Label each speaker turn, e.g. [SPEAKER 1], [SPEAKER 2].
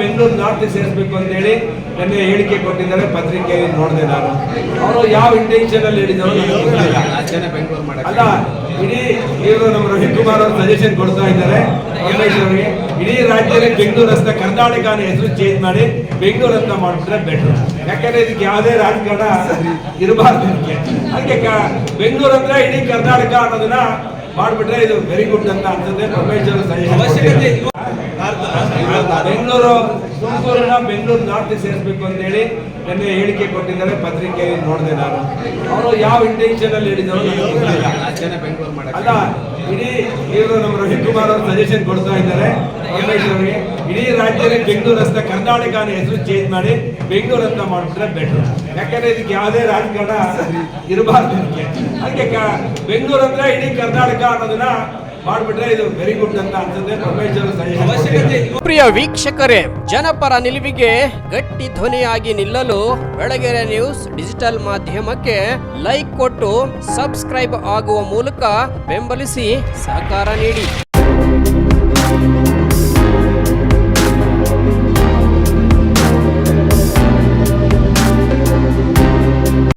[SPEAKER 1] Bengaluru north ಸೇರಿಸಬೇಕು ಅಂತ ಹೇಳಿ ನಿನ್ನೆ ಹೇಳಿಕೆ ಕೊಟ್ಟಿದ್ದಾರೆ. ಪತ್ರಿಕೆಯಲ್ಲಿ ನೋಡಿದೆ ನಾನು. ಅವರು ಯಾವ ಇಂಟೆನ್ಷನ್ ಅಲ್ಲಿ ಹೇಳಿದ್ರು. ಅಲ್ಲ, ಇಡೀ ಇವರು ನಮ್ಮ ಅವರು ಸಜೆಷನ್ ಕೊಡ್ತಾ ಇದ್ದಾರೆ. ರಮೇಶ್ ಅವರಿಗೆ, ಇಡೀ ರಾಜ್ಯದಲ್ಲಿ ಬೆಂಗಳೂರು ಅಂತ ಕರ್ನಾಟಕ ಹೆಸರು ಚೇಂಜ್ ಮಾಡಿ ಬೆಂಗಳೂರು ಅಂತ ಮಾಡ್ಬಿಟ್ರೆ ಬೆಟರ್ ಯಾಕಂದ್ರೆ ಇದಕ್ಕೆ ಯಾವುದೇ ರಾಜಕಾರಣ ಇರಬಾರ್ದು ಅದಕ್ಕೆ ಬೆಂಗಳೂರು ಅಂದ್ರೆ ಇಡೀ ಕರ್ನಾಟಕ ಅನ್ನೋದನ್ನ ಮಾಡ್ಬಿಟ್ರೆ ಇದು ವೆರಿ ಗುಡ್ ಅಂತ ಅನ್ಸುತ್ತೆ. ರಮೇಶ್ ಅವರು ಸಜೆಷನ್ ಬೆಂಗಳೂರು ತುಮಕೂರನ್ನ ಬೆಂಗಳೂರು ನಾರ್ತ್ ಸೇರಿಸಬೇಕು ಅಂತ ಹೇಳಿ ನನ್ನ ಹೇಳಿಕೆ ಕೊಟ್ಟಿದ್ದಾರೆ. ಪತ್ರಿಕೆಯಲ್ಲಿ ನೋಡಿದೆ ನಾನು. ಅವರು ಯಾವ ಇಂಟೆನ್ಷನ್ ಅಲ್ಲಿ ಹೇಳಿದ್ರು. ಅಲ್ಲ, ಇಡೀ ಇವರು ನಮ್ಮ ರವಿಕುಮಾರ್ ಅವರು ಸಜೆಷನ್ ಕೊಡ್ತಾ ಇದ್ದಾರೆ. ಇಡೀ ರಾಜ್ಯದಲ್ಲಿ ಬೆಂಗಳೂರು ಅಂತ ಕರ್ನಾಟಕ ಹೆಸರು ಚೇಂಜ್ ಮಾಡಿ ಬೆಂಗಳೂರು ಅಂತ ಮಾಡಿಬಿಟ್ರೆ ಬೆಟರ್ ಯಾಕಂದ್ರೆ ಇದಕ್ಕೆ ಯಾವುದೇ ರಾಜಕಾರಣ ಇರಬಾರ್ದು ಅದಕ್ಕೆ ಬೆಂಗಳೂರು ಅಂದ್ರೆ ಇಡೀ ಕರ್ನಾಟಕ ಅನ್ನೋದನ್ನ
[SPEAKER 2] ಪ್ರಿಯ ವೀಕ್ಷಕರೇ, ಜನಪರ ನಿಲುವಿಗೆ ಗಟ್ಟಿ ಧ್ವನಿಯಾಗಿ ನಿಲ್ಲಲು ಬೆಳಗೆರೆ ನ್ಯೂಸ್ ಡಿಜಿಟಲ್ ಮಾಧ್ಯಮಕ್ಕೆ ಲೈಕ್ ಕೊಟ್ಟು ಸಬ್ಸ್ಕ್ರೈಬ್ ಆಗುವ ಮೂಲಕ ಬೆಂಬಲಿಸಿ ಸಹಕಾರ ನೀಡಿ.